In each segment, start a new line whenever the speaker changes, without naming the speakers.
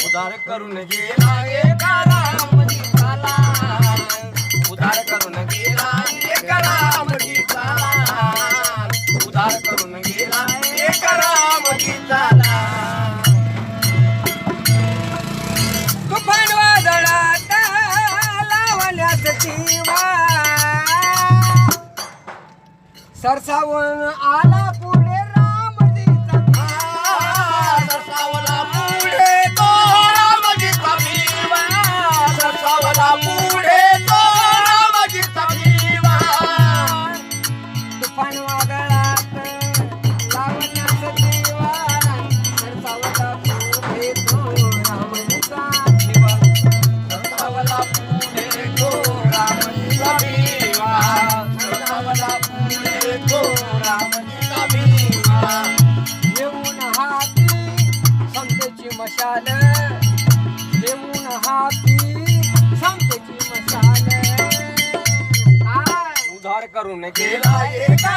उधार करून गेला एका रामजीचाला उधार करून गेला उधार करून गेला तुफान वादळात लावण्यात जीवा. सरसावून आला रामजीचा येऊन हाती समतेची मशाल. येऊन हाती समतेची मशाल. उधार करून गेला एका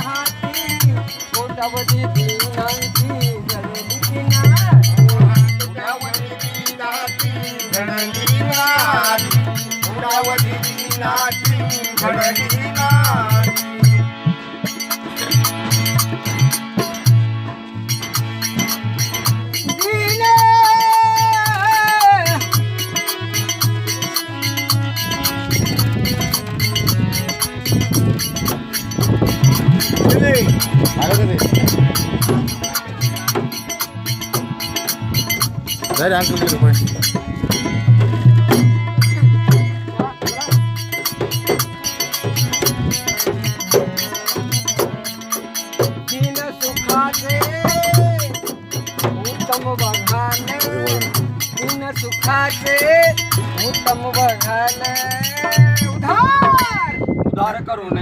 हाती कोटावधी दीनांची लढली दिनाची कोटावधी दीनाची लढली कोटावधी
Dari angkut dulu, Boy.
सुखाचे उत्तम बघाले उधार उधार करून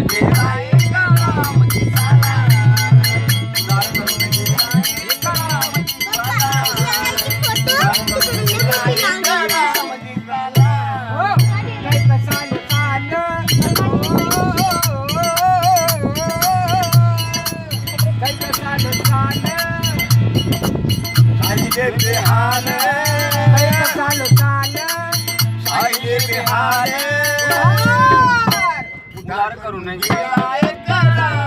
कसाल चाल. उधार.
उधार करून गेला